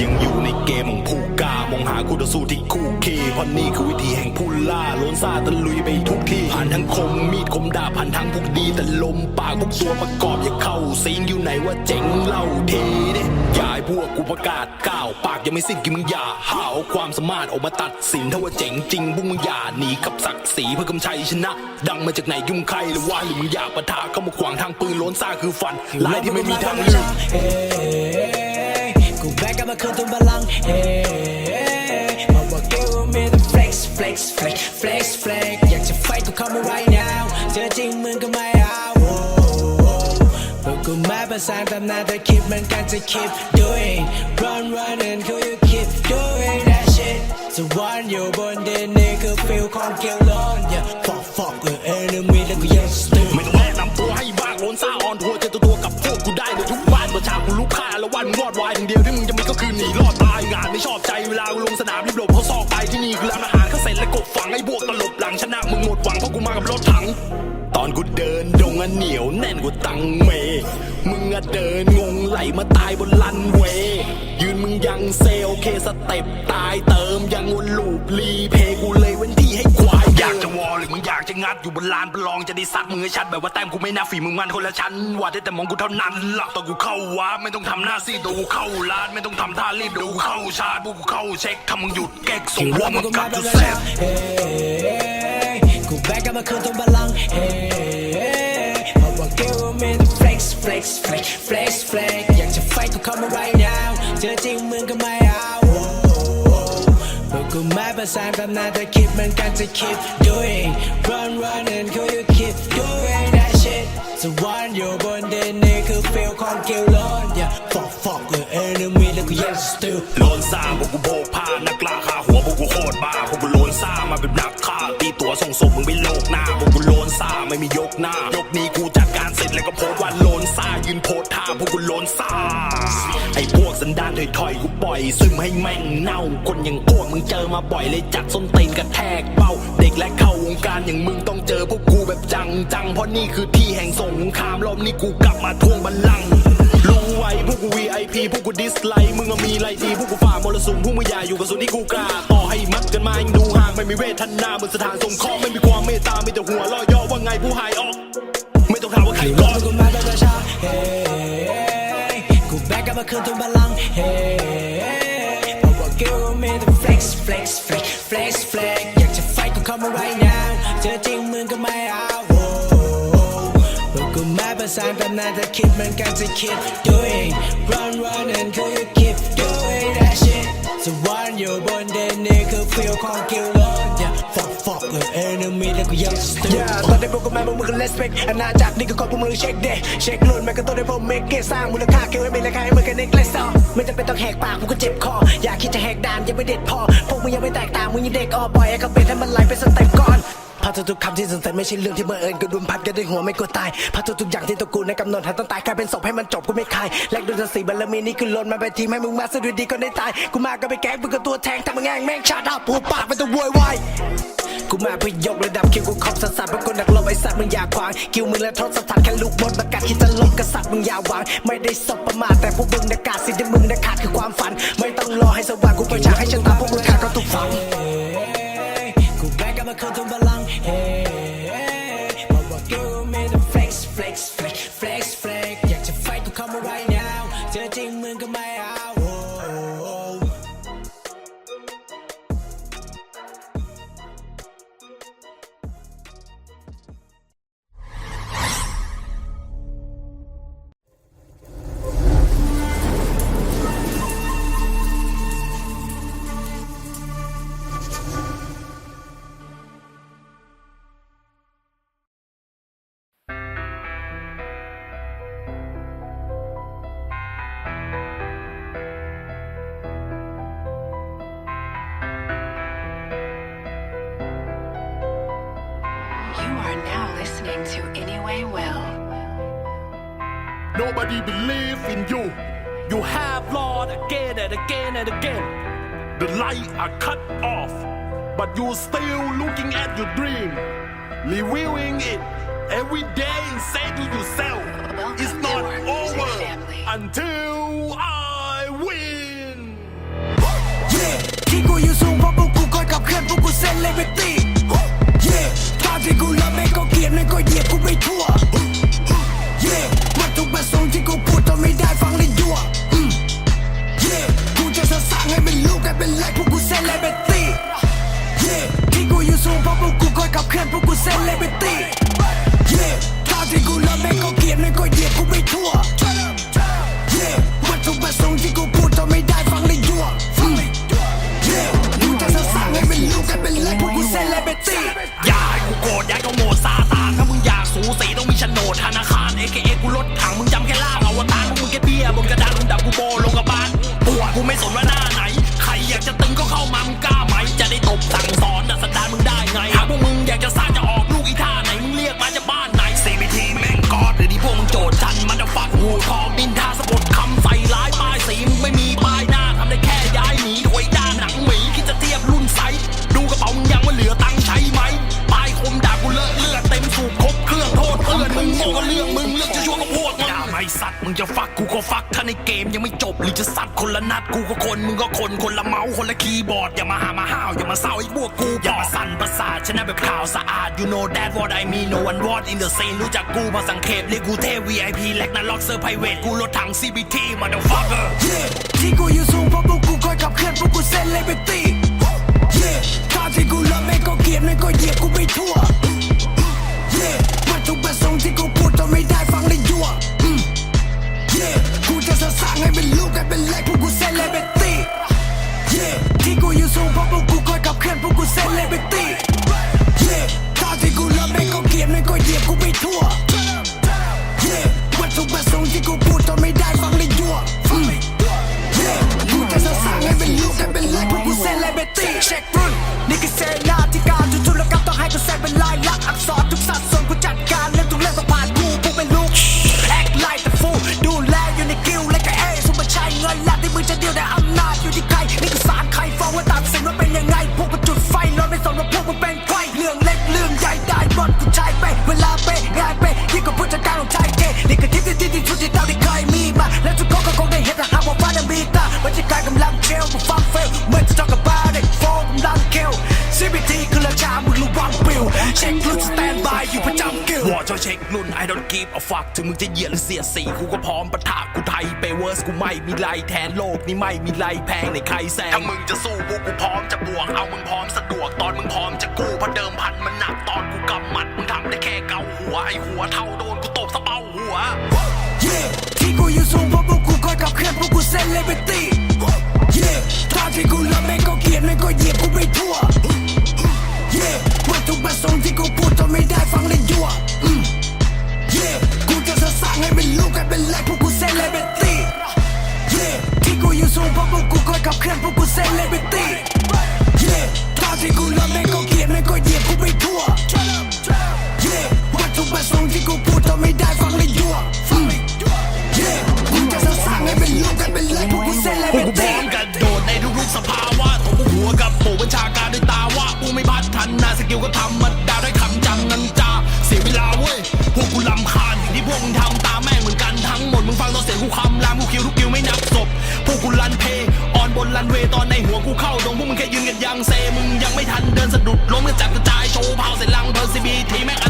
ยังอยู่ในเกมของผู้กล้ามองหาคู่ต่อสู้ที่คู่คีเพราะนี่คือวิธีแห่งผู้ล่าโลนซาตะลุยไปทุกที่ผ่านทั้งคมมีดคมดาบผ่านทั้งพวกดีแต่ลมปากพวกตัวประกอบอย่าเข้าซีนอยู่ไหนว่าเจ๋งเล่าทีเด้อย่าให้พวกกูประกาศก้าวปากยังไม่สิ้นกิมึงอย่าหาเอาความสามารถออกมาตัดสินถ้าว่าเจ๋งจริงพวกมึงอย่าหนีกับศักดิ์ศรีเพื่อกำชัยชนะ ดังมาจากไหนยุ่งใครหรือว่าหรือมึงอยากปะทะเข้ามาขวางทางปืนโลนซาคือฟันลายที่ไม่มีทางเลือก แบกกลับมาคืนทุนบัลลังก์เฮ้เพราะว่ากูมีแต่ flex flex flex flex flex อยากจะไฟก็เข้ามา right now เจอจริงมึงก็ไม่เอาพวกกูมาประสานตำนานแต่คิดมันกันจะ keep doing run run and go you keep doing that shit จะวันอยู่บนดินนี่คือ feel ของเกลายอย่างเดียวที่มึงจะมีก็คือหนีรอดตายงานไม่ชอบใจเวลากูลงสนามรีบหลบเขาซอกไปที่นี่คือร้านอาหารเขาเสร็จแล้วกบฝังไอ้พวกตลบหลังชนะมึงหมดหวังเพราะกูมากับรถถัง ตอนกูเดินดงอะเหนียวแน่นกูตังเม มึงอะเดินงงไหลมาตายบนลันเว ยืนมึงยังเซลโอเคสเต็ปตายเติมยังวนลูปรีเพกูเลยเว้นที่ให้ควา อยากจะวอลหรือมึงอยากจะงัดอยู่บนลานประลองจะได้ซัดมึงให้ชัดแบบว่าแต้มกูไม่น่าฝีมึงมันคนละชั้นว่าได้แต่มองกูเท่านั้นหลักตอนกูเข้าวาไม่ต้องทำหน้าซีดตัวกูเข้าลานไม่ต้องทำท่ารีบดูเข้าชาร์จกูเข้าเช็คถ้ามึงหยุดเก๊กส่งหัวมึงกลับจะเซฟเฮ้กูแบกกลับมาคืนทุนบัลลังก์เฮ้เพราะว่ากูมีแต่ flex flex flex flex flex อยากจะไฟก็เข้ามา right now เจอจริงมึงก็ไม่ กูไม่ประสานตำนานแต่คิดเหมันกันจะ keep doing run run and go you keep doing that shit จะวันอยู่บนดินนี่คือ feel ของเกลลอน yeah fuck fuck กับ enemy แล้วก็ยัง still โลนซ่าพวกกูโบกผ้านักล่าขาหัวพวกกูโคตรบ้าพวกกูโลนซ่ามาเป็นนักฆ่าตีตัวส่งศพมึงไปโลกหน้าพวกกูโลนซ่าไม่มียก ถอยๆกูปล่อยซึมให้แม่งเน่า คนอย่างพวกมึงเจอมาบ่อยเลยจัดส้นตีนกระแทกเป้า เด็กและเข้าวงการอย่างมึงต้องเจอพวกกูแบบจังจังเพราะนี่คือที่แห่งสงครามรอบนี้กูกลับมาทวงบัลลังก์รู้ไว้พวกกู VIP พวกกูดิสไลค์มึงก็มีไรดีพวกกูฝ่ามรสุมพวกมึงอย่าอยู่กับส่วนที่กูกล้าต่อให้มัดกันมายังดูห่างไม่มีเวทนาเหมือนสถานสงเคราะห์ไม่มีความเมตตามีแต่หัวเรอยย่อว่าไงผู้หายออก ไม่ต้องถามว่าใครก่อน มาตั้งแต่เช้าเฮ้กูแบกกลับมาคืนทุนบัลลังก์เฮ้เพราะว่ากูมีแต่ flex flex flex flex flex อยากจะไฟก็เข้ามา right now เจอจริงมึงก็ไม่เอาพวกกูมาประสานตำนานแต่คิดมันกันจะ keep doing run run and go you keep doing that shit จะวันอยู่บนเดนนี่คือ feel ของกิล enemy แล้วก็ยังสติลตอนได้พวกกูมาพวกมึงก็ respect อาณาจักรนี่ก็ขอพวกมึงเช็คเดเช็คลุ่นแม่ก็ต้องได้พวกเมกเกสร้างมูลค่าเกี่ยวให้มีราคาให้มึงกันเน็กเลสไม่จำเป็นต้องแหกปากกูก็เจ็บคอ อยากคิดจะแหกด่านยังไม่เด็ดพอ พวกมึงยังไม่แตกต่างมึงยังเด็กอ่อปล่อยให้เขาเป็นให้มันไหลไปสเต็ปก่อน พาทุกคำที่สนใจไม่ใช่เรื่องที่บังเอิญก็ดุมพัดกันด้วยหัวไม่กลัวตายพาทุกอย่างที่ตัวกูลในกำหนดหันต้องตายกลายเป็นศพให้มันจบกูไม่คายแลกด้วยสติบารมีนี่คือล้นมาเป็นทีมให้มึงมาสะดุดดีก็ได้ตายกูมาก็ไปแกล้มึงก็ตัวแทงแต่มึงแง่งแม่งชาดาผูปากเป็นตัวโวยวายกูมาเพื่อยกระดับคิวกูขอบสัสสัสเป็นคนนักลบไอ้สัตว์มึงอย่าขวางคิวมึงและทศสัตว์แค่ลูกบดประกาศคิดจะลบกษัตริย์มึงอย่าหวังไม่ได้สบประมาทแต่พวกมึงนะกาดสิ่งที่มึงนะขาดคือความฝัน ไม่ต้องรอให้สว่างกูเปิดฉากให้ชะตาพวกมึงขาดก็ถูกฝังกูแบกกับมาคืนทุนบัลลัง เจอจริงมึงก็ไม่เอา are now listening to Anyway Will. Nobody believe in you. You have Lord again and again and again. The light are cut off, but you're still looking at your dream, reviewing it every day and say to yourself, Welcome it's not over until I win. Yeah, keep Yeah ที่กูเล่บไม่ก็เกลียดไม่ก็เหยียบกูไปทั่วเย่วัตถุประสงค์ที่กูพูดทำไม่ได้ฟังเลยยั่วเย่กูจะสร้างให้เป็นลูกให้เป็นแหลกพวกกูเซเลบริตี้เย่ที่กูอยู่สูงเพราะพวกกูคอยขับเคลื่อนพวกกูเซเลบริตี้เย่ตาที่กูเล่บไม่ก็เกลียดไม่ก็เหยียบกูไปทั่วเย่วัตถุประสงค์ที่กูพูดทำไม่ได้ฟังเลยยั่วเย่กูจะสร้างให้เป็นลูกให้เป็นแหลกพวกกูเซเลบริตี้ โกรธย้ายก็โหมดซาตานถ้ามึงอยากสูสีต้องมีโฉนดฮานา หรือจะสับคนละนัดกูก็คนมึงก็คนคนละเมาส์คนละคีย์บอร์ดอย่ามาหามาห้าวอย่ามาเศร้าไอ้พวกกูอย่ามาสั่นประสาทชนะแบบข่าวสะอาด you know that what I mean no one what in the scene รู้จักกูพอสังเขตเรียกกูเท่ VIP แลกนันล็อกเซอร์ไพรเวทกูรถถัง CBT motherfucker ที่กูอยู่สูงเพราะพวกกูคอยขับเคลื่อนพวกกูเส้นเลยไปต ที่กูพูดทนไม่ได้ฟังเลยยั่วกูจะสร้างให้เป็นลูกให้เป็นเลือดพวกกูเส้นไลเบตี้เช็ค ฟักถึงมึงจะเหยียดหรือเสียสีกูก็พร้อมปะทะกูไทยเปเวอร์สกูไม่มีไรแทนโลกนี้ไม่มีไรแพงในใครแซงถ้ามึงจะสู้กูกกูพร้อม ลันเพออนบนลันเวตอนในหัวกูเข้าดงพวกมึงแค่ยืนกันยังเซมึงยังไม่ทันเดินสะดุดล้มกันจับกระจายโชว์พาวเสร็จลังเพิร์ซีบีทีแม็ก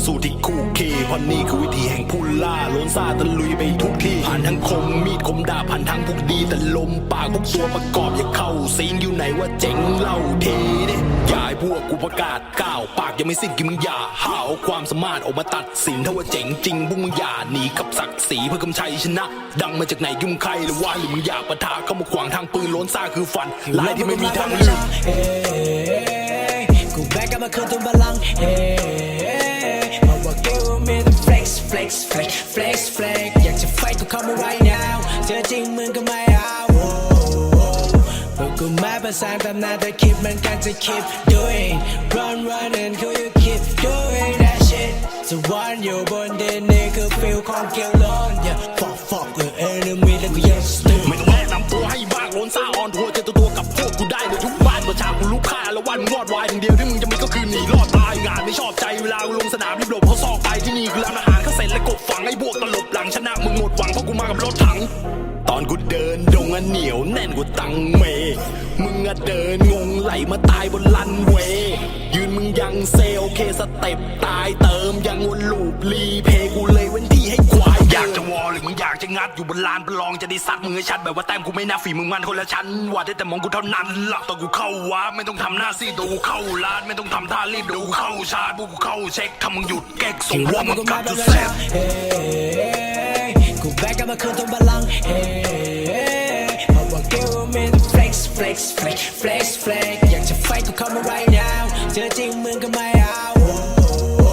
องหาคู่ต่อสู้ที่คู่เคเพราะนี่คือวิธีแห่งผู้ล่าโลนซาตะลุยไปทุกที่ผ่านทั้งคมมีดคมดาบผ่านทั้งพวกดีแต่ลมปากพวกตัวประกอบอย่าเข้าซีนอยู่ไหนว่าเจ๋งเล่าทีดิอย่าให้พวกกูประกาศก้าวปากยังไม่สิ้นกินมึงอย่าหาเอาความสามารถออกมาตัดสินถ้าว่าเจ๋งจริงพวกมึงอย่าหนีกับศักดิ์ศรีเพื่อกำชัยชนะ ดังมาจากไหนยุ่งใครหรือว่าหรือมึงอยากปะทะเข้ามาขวางทางปืนโลนซาคือฝันลายที่ไม่มีทางเลือก flex flex flex อยากจะไฟก็เข้ามา right now เจอจริงมึงก็ไม่เอาพวกกูมาประสานตำนานแต่คิดมันกันจะ keep doing run run and who you keep doing that shit สวรรค์อยู่บนดินนี่คือ feel ของเกี่ยวล้ อเดินงงไหลมาตายบนลันเวย์ยืนมึงยังเซลโอเคสเต็ปตายเติมยังวนลูปรีเพกูเลยเว้นที่ให้ควายอยากจะวอลหรือมึงอยากจะงัดอยู่บนลานประลองจะได้ซัดมึงให้ชัดแบบว่าแต้มกูไม่น่าฝีมึงมันคนละชั้นว่าได้แต่มองกูเท่านั้นหลับตอนกูเข้าวาไม่ต้องทำหน้าซีดกูเข้าลานไม่ต้องทำท่ารีบดูเข้าชาร์จพวกกูเข้าเช็คถ้ามึงหยุดเก๊กส่งหัวมึงกลับจุดเซฟเฮ้กูแบกกลับมาคืนทุนบัลลังก์เฮ้เพราะว่าเกูมีแต่ flex flex flex flex flex อยากจะไฟก็เข้ามา right now เจอจริงมึงก็ไม่เอาโอ้โอ้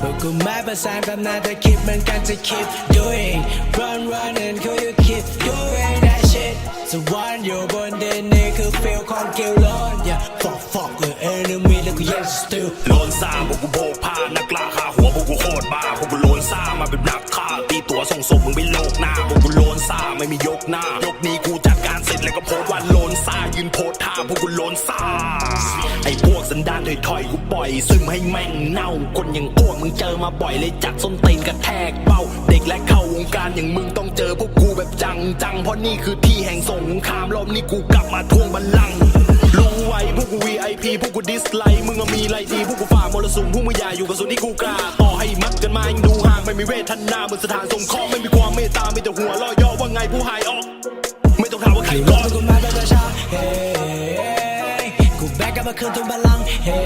พวกกูมาประสานตำนานแต่คิดเหมือนกันจะ keep doing run run and คือ you keep doing that shit สวรรค์อยู่บนดินนี่คือ feel ของเกี่ยวล้น yeah fuck fuck กับ enemy แล้วกูยัง still โลนซ่าพวกกูโบกผ้านักล่าฆ่าหัวพวกกูโคตรบ้าพวกกูโลนซ่ามาเป็นนักฆ่าตีตัวส่งศพมึงไปโลกหน้าพวกกูโลนซ่าไม่มียกหน้า ยืนโพสท่าพวกกูโลนซ่าไอ้พวกสันดานถอยๆกูปล่อย ซึมให้แม่งเน่า คนอย่างอ้วกมึงเจอมาบ่อยเลยจัดส้นตีนกระแทกเบ้า เด็กและเข้าวงการอย่างมึงต้องเจอพวกกูแบบจังจังเพราะนี่คือที่แห่งสงครามรอบนี้กูกลับมาทวงบัลลังก์รู้ไว้พวกกู VIP พวกกูดิสไลค์มึงมีไรดีพวกกูฝ่ามรสุมพวกมึงอย่าอยู่กับส่วนที่กูกล้าต่อให้มัดกันมายังดูห่างไม่มีเวทนาเหมือนสถานสงเคราะห์ไม่มีความเมตตามีแต่หัวเรอยย่อว่าไงผู้หายออก คือรถามว่าใครกูก่ร้กูมาเป็นประชาเฮ้กูแบกกลับมาคืนทุนบัลลังเฮ้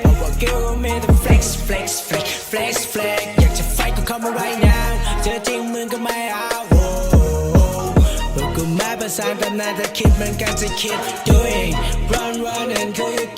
เพราะว่ากูมีแต่ flex flex flex flex flex อยากจะไฟกูเข้ามา right now เจอจริงมึงก็ไม่เอาโอ้พวกกูมาประสานตำนานแต่คิดเหมือนกันจะคิด doing run run and go you